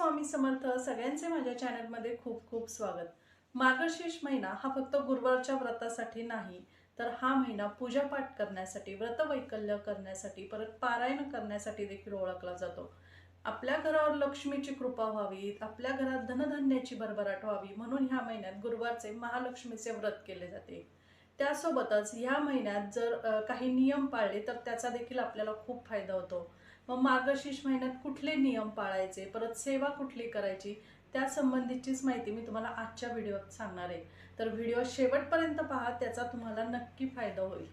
स्वामी समर्थ सगळ्यांचे माझ्या चॅनलमध्ये खूप खूप स्वागत. मार्गशीर्ष महिना हा फक्त गुरुवारच्या व्रतासाठी नाही तर हा महिना पूजापाठ करण्यासाठी व्रतवैकल्य करण्यासाठी परत पारायण करण्यासाठी देखील ओळखला जातो. आपल्या घरावर लक्ष्मीची कृपा व्हावी आपल्या घरात धनधान्याची भरभराट व्हावी म्हणून ह्या महिन्यात गुरुवारचे महालक्ष्मीचे व्रत केले जाते. त्यासोबतच ह्या महिन्यात जर काही नियम पाळले तर त्याचा देखील आपल्याला खूप फायदा होतो. मग मार्गशीर्ष महिन्यात कुठले नियम पाळायचे? परत सेवा कुठली करायची? त्या संबंधीचीच माहिती मी तुम्हाला आजच्या व्हिडिओत सांगणार आहे. तर व्हिडिओ शेवटपर्यंत पहा त्याचा तुम्हाला नक्की फायदा होईल.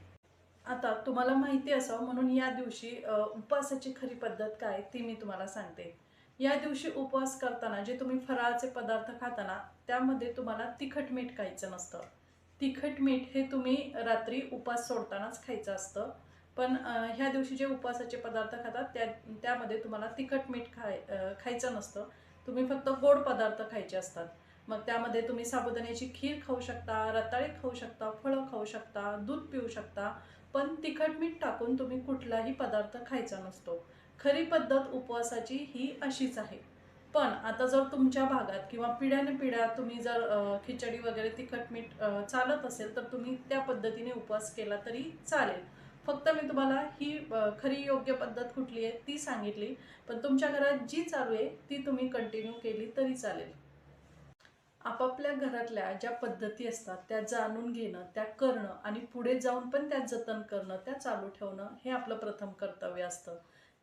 आता तुम्हाला माहिती असावं म्हणून या दिवशी उपवासाची खरी पद्धत काय ती मी तुम्हाला सांगते. या दिवशी उपवास करताना जे तुम्ही फराळाचे पदार्थ खाताना त्यामध्ये तुम्हाला तिखट मीठ खायचं नसतं. तिखट मीठ हे तुम्ही रात्री उपास सोडतानाच खायचं असतं. पण ह्या दिवशी जे उपवासाचे पदार्थ खातात त्या त्यामध्ये तुम्हाला तिखट मीठ खाय खायचं नसतं. तुम्ही फक्त गोड पदार्थ खायचे असतात. मग त्यामध्ये तुम्ही साबुदाण्याची खीर खाऊ शकता रताळे खाऊ शकता फळं खाऊ शकता दूध पिऊ शकता पण तिखट मीठ टाकून तुम्ही कुठलाही पदार्थ खायचा नसतो. खरी पद्धत उपवासाची ही अशीच आहे. पण आता जर तुमच्या भागात किंवा पिढ्याने पिढ्या तुम्ही जर खिचडी वगैरे तिखट मीठ चालत असेल तर तुम्ही त्या पद्धतीने उपवास केला तरी चालेल. फक्त मी तुम्हाला ही खरी योग्य पद्धत कुठली आहे ती सांगितली पण तुमच्या घरात जी चालू आहे ती तुम्ही कंटिन्यू केली तरी चालेल. आपापल्या घरातल्या ज्या पद्धती असतात त्या जाणून घेणं त्या करणं आणि पुढे जाऊन पण त्या जतन करणं त्या चालू ठेवणं हे आपलं प्रथम कर्तव्य असतं.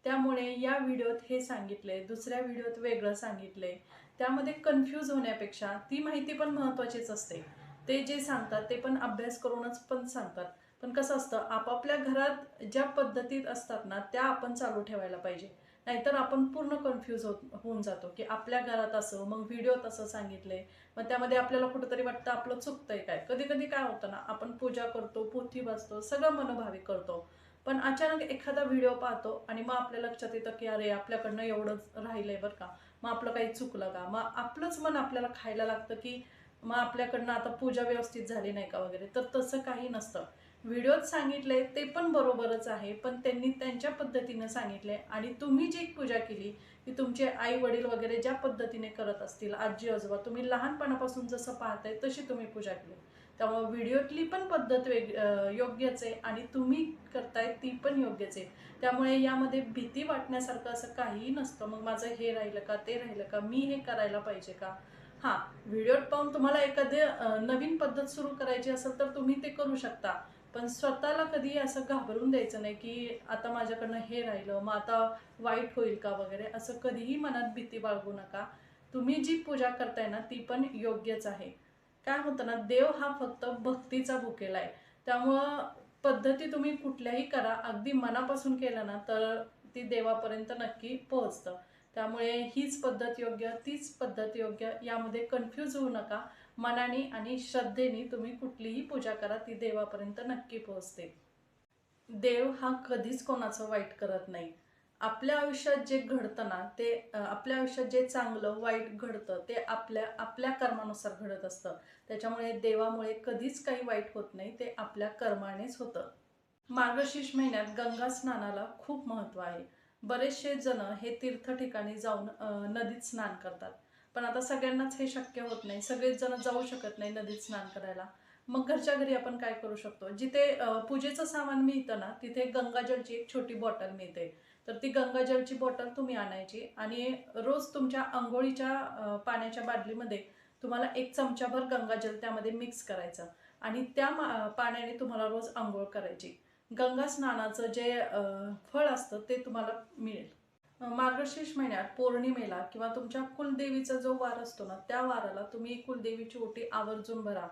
त्यामुळे या व्हिडिओत हे सांगितले दुसऱ्या व्हिडिओत वेगळं सांगितले त्यामध्ये कन्फ्यूज होण्यापेक्षा ती माहिती पण महत्त्वाचीच असते. ते जे सांगतात ते पण अभ्यास करूनच पण सांगतात. पण कसं असतं आपापल्या घरात ज्या पद्धतीत असतात ना त्या आपण चालू ठेवायला पाहिजे. नाहीतर आपण पूर्ण कन्फ्यूज होत होऊन जातो की आपल्या घरात असं मग व्हिडिओत असं सांगितलंय. मग त्यामध्ये आपल्याला कुठंतरी वाटतं आपलं चुकतंय काय? कधी कधी काय होतं ना आपण पूजा करतो पोथी वाचतो सगळं मनोभावी करतो. पण अचानक एखादा व्हिडिओ पाहतो आणि मग आपल्या लक्षात येतं की अरे आपल्याकडनं एवढंच राहिलंय बरं का. मग आपलं काही चुकलं का? मग आपलंच मन आपल्याला खायला लागतं की मग आपल्याकडनं आता पूजा व्यवस्थित झाली नाही का वगैरे? तर तसं काही नसतं. व्हिडिओत सांगितलंय ते पण बरोबरच आहे. पण त्यांनी त्यांच्या पद्धतीनं सांगितलंय. आणि तुम्ही जी पूजा केली की तुमचे आई वडील वगैरे ज्या पद्धतीने करत असतील आजी आजोबा तुम्ही लहानपणापासून जसं पाहताय तशी तुम्ही पूजा केली. त्यामुळे व्हिडिओतली पण पद्धत वेग योग्यच आहे आणि तुम्ही करताय ती पण योग्यच आहे. त्यामुळे यामध्ये भीती वाटण्यासारखं असं काहीही नसतं. मग माझं हे राहिलं का ते राहिलं का मी हे करायला पाहिजे का? हां व्हिडिओत पाहून तुम्हाला एखादी नवीन पद्धत सुरू करायची असेल तर तुम्ही ते करू शकता. पण स्वतःला कधी असं घाबरून द्यायचं नाही की आता माझ्याकडनं हे राहिलं मग आता वाईट होईल का वगैरे असं कधीही मनात भीती बाळगू नका. तुम्ही जी पूजा करताय ना ती पण योग्यच आहे. काय होतं ना देव हा फक्त भक्तीचा भुकेला आहे. त्यामुळं पद्धती तुम्ही कुठल्याही करा. अगदी मनापासून केलं ना तर ती देवापर्यंत नक्की पोहोचतं. त्यामुळे हीच पद्धत योग्य तीच पद्धत योग्य यामध्ये कन्फ्यूज होऊ नका. मनाने आणि श्रद्धेने तुम्ही कुठलीही पूजा करा ती देवापर्यंत नक्की पोहोचते. देव हा कधीच कोणाचं वाईट करत नाही. आपल्या आयुष्यात जे घडतं ना ते आपल्या आयुष्यात जे चांगलं वाईट घडतं ते आपल्या आपल्या कर्मानुसार घडत असतं. त्याच्यामुळे देवामुळे कधीच काही वाईट होत नाही ते आपल्या कर्मानेच होतं. मार्गशीर्ष महिन्यात गंगा स्नानाला खूप महत्त्व आहे. बरेचसे जण हे तीर्थ ठिकाणी जाऊन नदीत स्नान करतात. पण आता सगळ्यांनाच हे शक्य होत नाही. सगळेच जण जाऊ शकत नाही नदीत स्नान करायला. मग घरच्या घरी आपण काय करू शकतो? जिथे पूजेचं सामान मिळतं ना तिथे गंगाजलची एक छोटी बॉटल मिळते. तर ती गंगाजलची बॉटल तुम्ही आणायची आणि रोज तुमच्या आंघोळीच्या पाण्याच्या बादलीमध्ये तुम्हाला एक चमचाभर गंगाजल त्यामध्ये मिक्स करायचं आणि त्या पाण्याने तुम्हाला रोज आंघोळ करायची. गंगा स्नानाचं जे फळ असतं ते तुम्हाला मिळेल. मार्गशीर्ष महिन्यात पौर्णिमेला किंवा तुमच्या कुलदेवीचा जो वार असतो ना त्या वाराला तुम्ही कुलदेवीची ओटी आवर्जून भरा.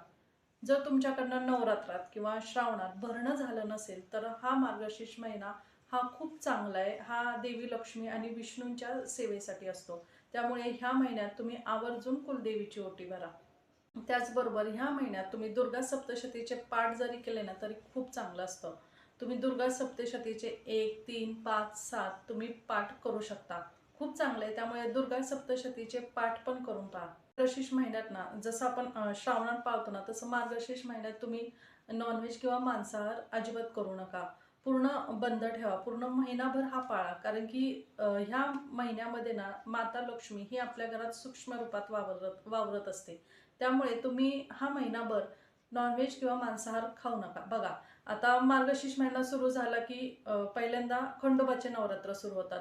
जर तुमच्याकडनं नवरात्रात किंवा श्रावणात भरणं झालं नसेल तर हा मार्गशीर्ष महिना हा खूप चांगला आहे. हा देवी लक्ष्मी आणि विष्णूंच्या सेवेसाठी असतो. त्यामुळे ह्या महिन्यात तुम्ही आवर्जून कुलदेवीची ओटी भरा. त्याचबरोबर ह्या महिन्यात तुम्ही दुर्गा सप्तशतीचे पाठ जरी केले ना तरी खूप चांगलं असतं. तुम्ही दुर्गा सप्तशतीचे एक तीन पाच सात तुम्ही पाठ करू शकता. खूप चांगलं आहे त्यामुळे दुर्गा सप्तशतीचे पाठ पण करून पहा. मार्गशीर्ष महिन्यात ना जसं आपण श्रावणात पाळतो ना तसं मार्गशीर्ष महिन्यात तुम्ही नॉनव्हेज किंवा मांसाहार अजिबात करू नका. पूर्ण बंद ठेवा पूर्ण महिनाभर हा पाळा. कारण की ह्या महिन्यामध्ये ना माता लक्ष्मी ही आपल्या घरात सूक्ष्म रूपात वावरत वावरत असते. त्यामुळे तुम्ही हा महिनाभर नॉनव्हेज किंवा मांसाहार खाऊ नका. बघा आता मार्गशीर्ष महिना सुरू झाला की पहिल्यांदा खंडोबाचे नवरात्र सुरू होतात.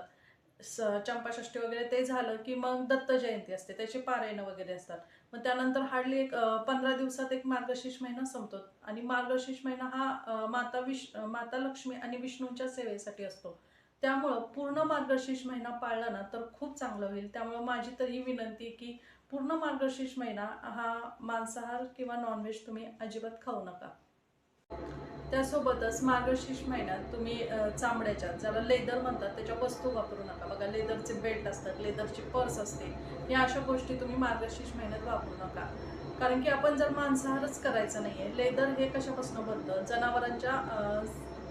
स चंपाषष्ठी वगैरे ते झालं की मग दत्त जयंती असते त्याचे पारायण वगैरे असतात. मग त्यानंतर हार्डली एक पंधरा दिवसात एक मार्गशीर्ष महिना संपतो. आणि मार्गशीर्ष महिना हा माता विष माता लक्ष्मी आणि विष्णूंच्या सेवेसाठी असतो. त्यामुळं पूर्ण मार्गशीर्ष महिना पाळला ना तर खूप चांगलं होईल. त्यामुळं माझी तर ही विनंती की पूर्ण मार्गशीर्ष महिना हा मांसाहार किंवा नॉनव्हेज तुम्ही अजिबात खाऊ नका. त्यासोबतच मार्गशीर्ष महिन्यात तुम्ही चामड्याच्या ज्याला लेदर म्हणतात त्याच्या वस्तू वापरू नका. बघा लेदरचे बेल्ट असतात लेदरची पर्स असते या अशा गोष्टी तुम्ही मार्गशीर्ष महिन्यात वापरू नका. कारण की आपण जर मांसाहारच करायचं नाहीये लेदर हे कशापासून बनतं? जनावरांच्या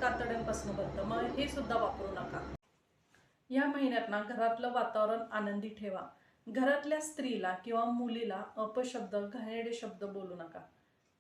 कातड्यांपासून बनतं. मग हे सुद्धा वापरू नका. या महिन्यात ना घरातलं वातावरण आनंदी ठेवा. घरातल्या स्त्रीला किंवा मुलीला अपशब्द घाणेरडे शब्द बोलू नका.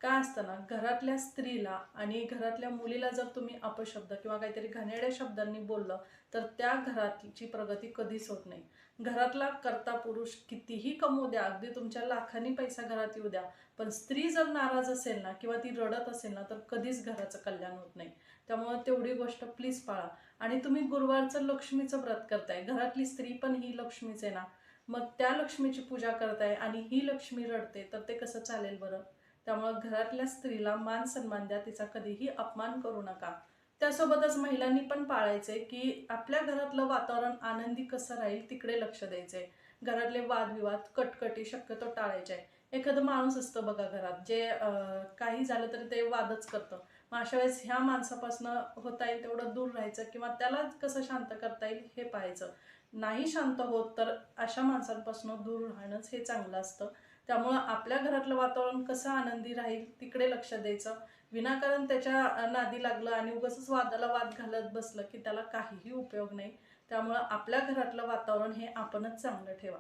काय असतं ना घरातल्या स्त्रीला आणि घरातल्या मुलीला जर तुम्ही अपशब्द किंवा काहीतरी घाणेड्या शब्दांनी बोललं तर त्या घराची प्रगती कधीच होत नाही. घरातला कर्ता पुरुष कितीही कमवू द्या अगदी तुमच्या लाखांनी पैसा घरात येऊ द्या पण स्त्री जर नाराज असेल ना किंवा ती रडत असेल ना तर कधीच घराचं कल्याण होत नाही. त्यामुळे तेवढी गोष्ट प्लीज पाळा. आणि तुम्ही गुरुवारचं लक्ष्मीचं व्रत करताय. घरातली स्त्री पण ही लक्ष्मीच आहे ना. मग त्या लक्ष्मीची पूजा करताय आणि ही लक्ष्मी रडते तर ते कसं चालेल बरं? त्यामुळं घरातल्या स्त्रीला मान सन्मान द्या तिचा कधीही अपमान करू नका. त्यासोबतच महिलांनी पण पाळायचे की आपल्या घरातलं वातावरण आनंदी कसं राहील तिकडे लक्ष द्यायचंय. घरातले वादविवाद कटकटी शक्यतो टाळायचे. एखादं माणूस असतं बघा घरात जे अं, काही झालं तरी ते वादच करतं. मग अशा वेळेस ह्या माणसापासून होता येईल तेवढं दूर राहायचं किंवा त्याला कसं शांत करता येईल हे पाहायचं. नाही शांत होत तर अशा माणसांपासून दूर राहणंच हे चांगलं असतं. त्यामुळं आपल्या घरातलं वातावरण कसं आनंदी राहील तिकडे लक्ष द्यायचं. विनाकारण त्याच्या नादी लागलं आणि उगाच वादाला वाद घालत बसलं की त्याला काहीही उपयोग नाही. त्यामुळं आपल्या घरातलं वातावरण हे आपणच चांगलं ठेवा.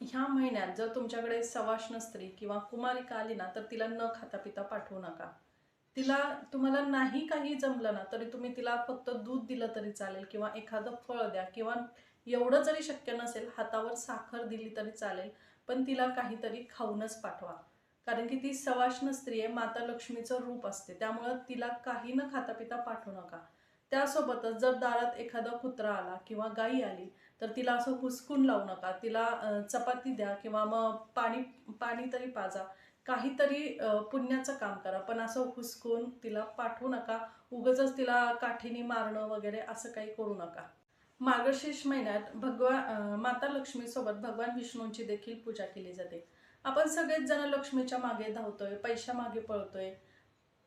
ह्या महिन्यात जर तुमच्याकडे सवाष्ण स्त्री किंवा कुमारिका आली ना तर तिला न खाता पिता पाठवू नका. तिला तुम्हाला नाही काही जमलं ना तरी तुम्ही तिला फक्त दूध दिलं तरी चालेल किंवा एखादं फळ द्या किंवा एवढं जरी शक्य नसेल हातावर साखर दिली तरी चालेल पण तिला काहीतरी खाऊनच पाठवा. कारण की ती सवाष्ण स्त्री आहे माता लक्ष्मीचं रूप असते त्यामुळं तिला काही न खाता पिता पाठवू नका. त्यासोबतच जर दारात एखादा कुत्रा आला किंवा गाई आली तर तिला असं हुसकून लावू नका. तिला चपाती द्या किंवा मग पाणी पाणी तरी पाजा. काहीतरी पुण्याचं काम करा. पण असं हुसकून तिला पाठवू नका. उगच तिला काठीने मारणं वगैरे असं काही करू नका. मार्गशीर्ष महिन्यात भगवा माता लक्ष्मीसोबत भगवान विष्णूंची देखील पूजा केली जाते. आपण सगळेच जण लक्ष्मीच्या मागे धावतोय पैशा मागे पळतोय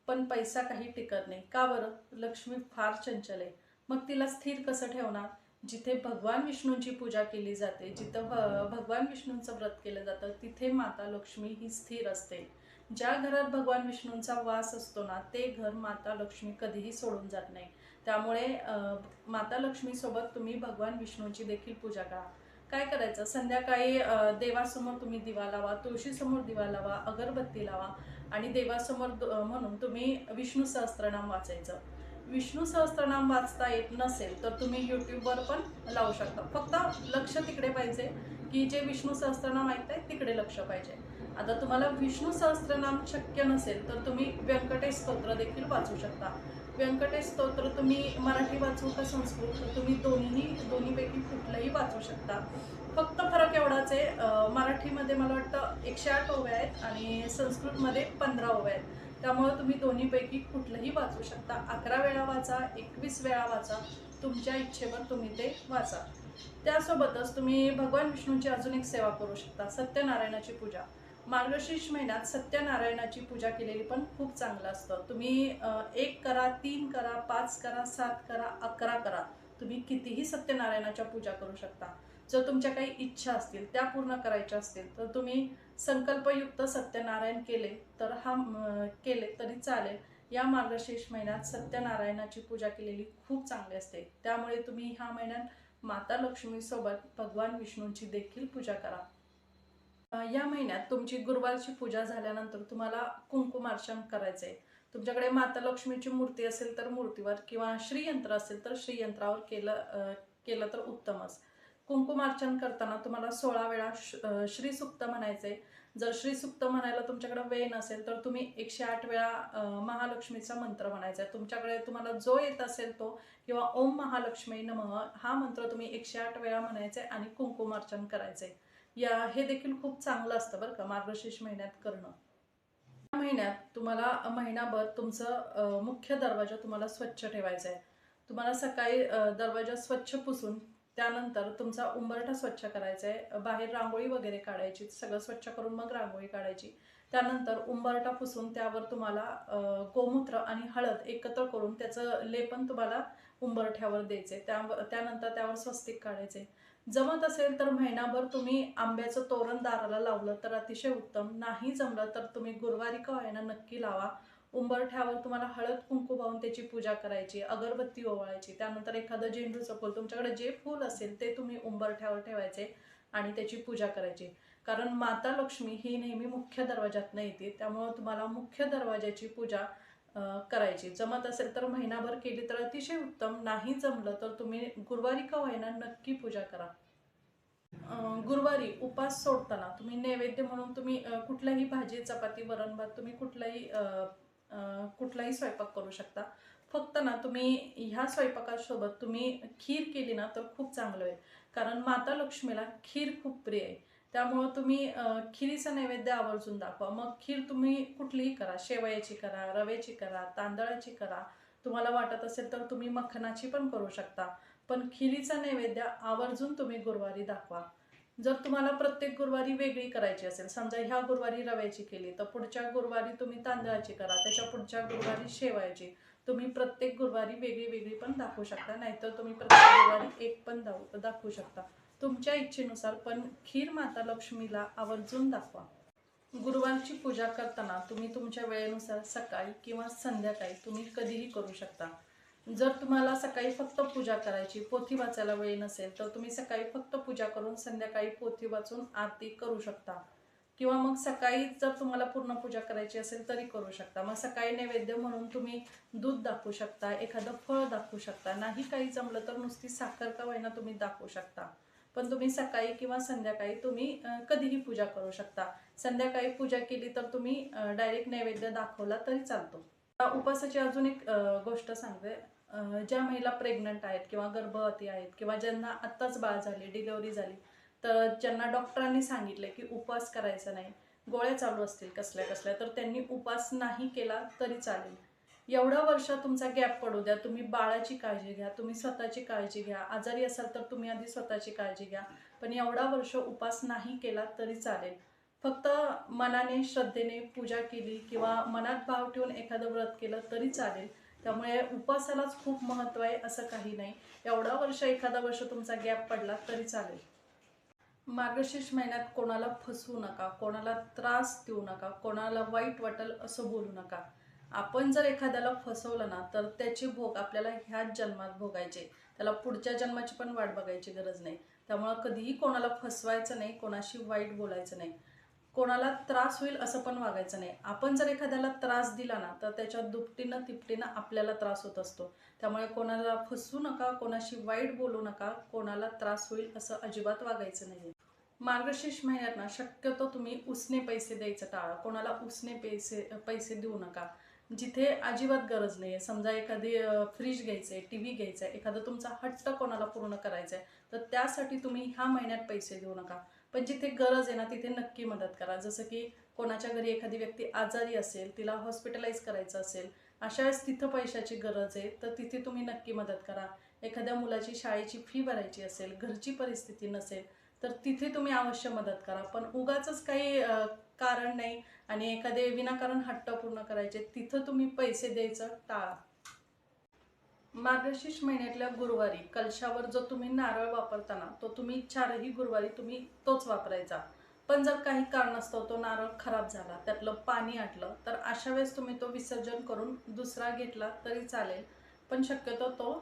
पण पैसा काही टिकत नाही. का बरं? लक्ष्मी फार चंचल आहे. मग तिला स्थिर कसं ठेवणार? जिथे भगवान विष्णूंची पूजा केली जाते जिथं भ- भगवान विष्णूंचं व्रत केलं जातं तिथे माता लक्ष्मी ही स्थिर असते. ज्या घरात भगवान विष्णूंचा वास असतो ना ते घर माता लक्ष्मी कधीही सोडून जात नाही. त्यामुळे माता लक्ष्मीसोबत तुम्ही भगवान विष्णूंची देखील पूजा करा. काय करायचं? संध्याकाळी देवासमोर तुम्ही दिवा लावा तुळशीसमोर दिवा लावा अगरबत्ती लावा आणि देवासमोर म्हणून तुम्ही विष्णू सहस्त्रनाम वाचायचं. विष्णू सहस्त्रनाम वाचता येत नसेल तर तुम्ही यूट्यूबवर पण लावू शकता. फक्त लक्ष तिकडे पाहिजे की जे विष्णू सहस्त्रनाम ऐकताय तिकडे लक्ष पाहिजे. आता तुम्हाला विष्णू सहस्त्रनाम शक्य नसेल तर तुम्ही व्यंकटेश स्तोत्र देखील वाचू शकता. व्यंकटेश स्तोत्र तुम्ही मराठी वाचू का संस्कृत? तर तुम्ही दोन्ही दोन्हीपैकी कुठलंही वाचू शकता. फक्त फरक एवढाच आहे मराठीमध्ये मला वाटतं एकशे आठ ओव्या आहेत आणि संस्कृतमध्ये पंधरा ओव्या आहेत. त्यामुळे तुम्ही दोन्हीपैकी कुठलंही वाचू शकता. अकरा वेळा वाचा एकवीस वेळा वाचा तुमच्या इच्छेवर तुम्ही ते वाचा. त्यासोबतच तुम्ही भगवान विष्णूंची अजून एक सेवा करू शकता सत्यनारायणाची पूजा. मार्गशीर्ष महिन्यात सत्यनारायणाची पूजा केलेली पण खूप चांगलं असतं. तुम्ही एक करा तीन करा पाच करा सात करा अकरा करा तुम्ही कितीही सत्यनारायणाच्या पूजा करू शकता. जर तुमच्या काही इच्छा असतील त्या पूर्ण करायच्या असतील तर तुम्ही संकल्पयुक्त सत्यनारायण केले तर हा केले तरी चालेल. या मार्गशीर्ष महिन्यात सत्यनारायणाची पूजा केलेली खूप चांगली असते. त्यामुळे तुम्ही ह्या महिन्यात माता लक्ष्मीसोबत भगवान विष्णूंची देखील पूजा करा. या महिन्यात तुमची गुरुवारची पूजा झाल्यानंतर तुम्हाला कुंकुमार्चन करायचंय. तुमच्याकडे माता लक्ष्मीची मूर्ती असेल तर मूर्तीवर किंवा श्रीयंत्र असेल तर श्रीयंत्रावर केलं केलं तर उत्तमच. कुंकुमार्चन करताना तुम्हाला सोळा वेळा श- अं, श्रीसुक्त म्हणायचे जर श्रीसुक्त म्हणायला तुमच्याकडे वेळ नसेल तर तुम्ही एकशे आठ वेळा महालक्ष्मीचा मंत्र म्हणायचा आहे. तुमच्याकडे तुम्हाला जो येत असेल तो किंवा ओम महालक्ष्मी नमः हा मंत्र तुम्ही एकशे आठ वेळा म्हणायचे आणि कुंकुमार्चन करायचे या हे देखील खूप चांगलं असतं बरं का मार्गशीर्ष महिन्यात करणं. या महिन्यात तुम्हाला महिनाभर तुमचं मुख्य दरवाजा तुम्हाला स्वच्छ ठेवायचा आहे. तुम्हाला सकाळी दरवाजा स्वच्छ पुसून त्यानंतर तुमचा उंबरठा स्वच्छ करायचा आहे बाहेर रांगोळी वगैरे काढायची सगळं स्वच्छ करून मग रांगोळी काढायची. त्यानंतर उंबरठा पुसून त्यावर तुम्हाला गोमूत्र आणि हळद एकत्र करून त्याचं लेपन तुम्हाला उंबरठ्यावर द्यायचे त्या त्यानंतर त्यावर स्वस्तिक काढायचे जमत असेल तर महिनाभर तुम्ही आंब्याचं तोरण दाराला लावलं तर अतिशय उत्तम. नाही जमलं तर तुम्ही गुरुवारी का नक्की लावा. उंबरठ्यावर तुम्हाला हळद कुंकू वाहून त्याची पूजा करायची अगरबत्ती ओवाळायची त्यानंतर एखादं झेंडूचं फूल तुमच्याकडे जे फूल असेल ते तुम्ही उंबरठ्यावर ठेवायचे आणि त्याची पूजा करायची. कारण माता लक्ष्मी ही नेहमी मुख्य दरवाज्यातनं येते त्यामुळं तुम्हाला मुख्य दरवाजाची पूजा करायची. जमत असेल तर महिनाभर केली तर अतिशय उत्तम नाही जमलं तर तुम्ही गुरुवारी का होईना नक्की पूजा करा. गुरुवारी उपास सोडताना तुम्ही नैवेद्य म्हणून तुम्ही कुठल्याही भाजी चपाती वरण भात तुम्ही कुठलाही कुठलाही स्वयंपाक करू शकता. फक्त ना तुम्ही ह्या स्वयंपाकासोबत तुम्ही खीर केली ना तर खूप चांगलं आहे कारण माता लक्ष्मीला खीर खूप प्रिय आहे. त्यामुळं तुम्ही खिरीचं नैवेद्य आवर्जून दाखवा. मग खीर तुम्ही कुठलीही करा. शेवयाची करा रव्याची करा तांदळाची करा. तुम्हाला वाटत असेल तर तुम्ही मखनाची पण करू शकता. पण खिरीचा नैवेद्य आवर्जून तुम्ही गुरुवारी दाखवा. जर तुम्हाला प्रत्येक गुरुवारी वेगळी करायची असेल समजा ह्या गुरुवारी रव्याची केली तर पुढच्या गुरुवारी तुम्ही तांदळाची करा त्याच्या पुढच्या गुरुवारी शेवायची. तुम्ही प्रत्येक गुरुवारी वेगळी वेगळी पण दाखवू शकता नाहीतर तुम्ही प्रत्येक गुरुवारी एक पण दाखवू शकता. तुमच्या इच्छेनुसार पण खीर माता लक्ष्मीला आवर्जून दाखवा. गुरुवारची पूजा करताना तुम्ही तुमच्या वेळेनुसार सकाळी किंवा संध्याकाळी तुम्ही कधीही करू शकता. जर तुम्हाला सकाळी फक्त पूजा करायची पोथी वाचायला वेळ नसेल तर तुम्ही सकाळी फक्त पूजा करून संध्याकाळी पोथी वाचून आरती करू शकता. किंवा मग सकाळी जर तुम्हाला पूर्ण पूजा करायची असेल तरी करू शकता. मग सकाळी नैवेद्य म्हणून तुम्ही दूध दाखवू शकता एखादं फळ दाखवू शकता. नाही काही जमलं तर नुसती साखर का वहिना तुम्ही दाखवू शकता. पण तुम्ही सकाळी किंवा संध्याकाळी तुम्ही कधीही पूजा करू शकता. संध्याकाळी पूजा केली तर तुम्ही डायरेक्ट नैवेद्य दाखवला तरी चालतो. उपासाची अजून एक गोष्ट सांगते. ज्या महिला प्रेग्नंट आहेत किंवा गर्भवती आहेत किंवा ज्यांना आत्ताच बाळ झाली डिलिव्हरी झाली तर ज्यांना डॉक्टरांनी सांगितले की उपवास करायचा नाही गोळ्या चालू असतील कसल्या कसल्या तर त्यांनी उपवास नाही केला तरी चालेल. एवढा वर्ष तुमचा गॅप पडू द्या तुम्ही बाळाची काळजी घ्या तुम्ही स्वतःची काळजी घ्या आजारी असाल तर तुम्ही आधी स्वतःची काळजी घ्या पण एवढा वर्ष उपास नाही केला तरी चालेल. फक्त मनाने श्रद्धेने पूजा केली किंवा मनात भाव ठेवून एखादं व्रत केलं तरी चालेल. त्यामुळे उपासालाच खूप महत्त्व आहे असं काही नाही. एवढा वर्ष एखादा वर्ष तुमचा गॅप पडला तरी चालेल. मार्गशीर्ष महिन्यात कोणाला फसवू नका कोणाला त्रास देऊ नका कोणाला वाईट वाटेल असं बोलू नका. आपण जर एखाद्याला फसवलं ना तर त्याची भोग आपल्याला ह्याच जन्मात भोगायचे. त्याला पुढच्या जन्माची पण वाट बघायची गरज नाही. त्यामुळं कधीही कोणाला फसवायचं नाही कोणाशी वाईट बोलायचं नाही. कोणाला त्रास होईल असं पण वागायचं नाही. आपण जर एखाद्याला त्रास दिला ना तर त्याच्या दुपटीनं तिपटीनं आपल्याला त्रास होत असतो. त्यामुळे कोणाला फसू नका कोणाशी वाईट बोलू नका कोणाला त्रास होईल असं अजिबात वागायचं नाही मार्गशीर्ष महिन्यात ना शक्यतो तुम्ही उसने पैसे द्यायचं टाळा. कोणाला उसने पैसे पैसे देऊ नका. जिथे अजिबात गरज नाही आहे समजा एखादी फ्रीज घ्यायचं आहे टी व्ही घ्यायचा आहे एखादं तुमचा हट्ट कोणाला पूर्ण करायचा आहे तर त्यासाठी तुम्ही ह्या महिन्यात पैसे देऊ नका. पण जिथे गरज आहे ना तिथे नक्की मदत करा. जसं की कोणाच्या घरी एखादी व्यक्ती आजारी असेल तिला हॉस्पिटलाइज करायचं असेल अशा वेळेस तिथं पैशाची गरज आहे तर तिथे तुम्ही नक्की मदत करा. एखाद्या मुलाची शाळेची फी भरायची असेल घरची परिस्थिती नसेल तर तिथे तुम्ही अवश्य मदत करा. पण उगाच काही कारण नाही आणि एखादे विनाकारण हट्ट पूर्ण करायचे तिथं तुम्ही पैसे द्यायचं टाळा. मार्गशीर्ष महिन्यातल्या गुरुवारी कलशावर जो तुम्ही नारळ वापरता ना तो तुम्ही चारही गुरुवारी तुम्ही तोच वापरायचा. पण जर काही कारणास्तव तो नारळ खराब झाला त्यातलं पाणी आटलं तर अशा वेळेस तुम्ही तो विसर्जन करून दुसरा घेतला तरी चालेल. पण शक्यतो तो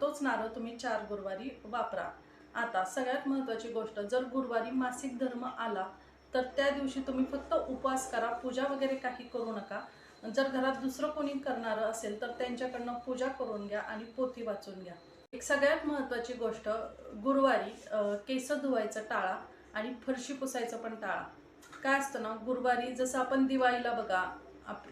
तोच नारळ तुम्ही चार गुरुवारी वापरा. आता सगळ्यात महत्त्वाची गोष्ट जर गुरुवारी मासिक धर्म आला तर त्या दिवशी तुम्ही फक्त उपवास करा पूजा वगैरे काही करू नका. जर घरात दुसरं कोणी करणारं असेल तर त्यांच्याकडनं पूजा करून घ्या आणि पोथी वाचून घ्या. एक सगळ्यात महत्त्वाची गोष्ट गुरुवारी केस धुवायचं टाळा आणि फरशी पुसायचं पण टाळा. काय असतं ना गुरुवारी जसं आपण दिवाळीला बघा आप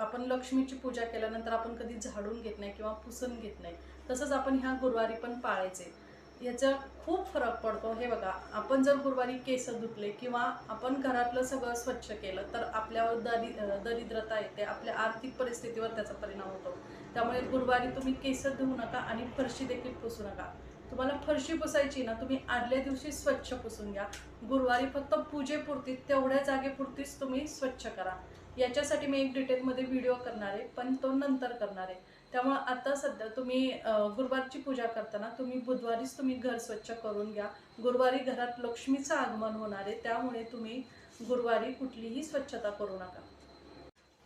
आपण लक्ष्मीची पूजा केल्यानंतर आपण कधी झाडून घेत नाही किंवा पुसून घेत नाही तसंच आपण ह्या गुरुवारी पण पाळायचे. याचा खूप फरक पडतो. हे बघा आपण जर गुरुवारी केस धुतले किंवा आपण घरातलं सगळं स्वच्छ केलं तर आपल्यावर दरि दरिद्रता येते आपल्या आर्थिक परिस्थितीवर त्याचा परिणाम होतो. त्यामुळे गुरुवारी तुम्ही केस धुवू नका आणि फरशी देखील पुसू नका. तुम्हाला फरशी पुसायची ना तुम्ही आदल्या दिवशी स्वच्छ पुसून घ्या. गुरुवारी फक्त पूजेपुरती तेवढ्या जागेपुरतीच तुम्ही स्वच्छ करा. याच्यासाठी मी एक डिटेलमध्ये व्हिडिओ करणार आहे पण तो नंतर करणार आहे. त्यामुळं आता सध्या तुम्ही गुरुवारची पूजा करताना तुम्ही बुधवारीच तुम्ही घर स्वच्छ करून घ्या. गुरुवारी घरात लक्ष्मीचं आगमन होणार आहे त्यामुळे तुम्ही गुरुवारी कुठलीही स्वच्छता करू नका.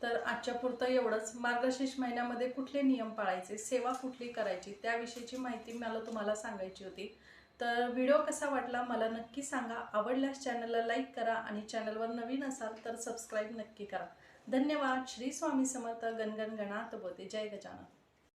तर आजच्या पुरतं एवढंच. मार्गशीर्ष महिन्यामध्ये कुठले नियम पाळायचे सेवा कुठली करायची त्याविषयीची माहिती मला तुम्हाला सांगायची होती. तर व्हिडिओ कसा वाटला मला नक्की सांगा. आवडल्यास चॅनलला लाईक करा आणि चॅनलवर नवीन असाल तर सबस्क्राईब नक्की करा. धन्यवाद. श्री स्वामी समर्थ गणगण गणात बोते जय गजानन.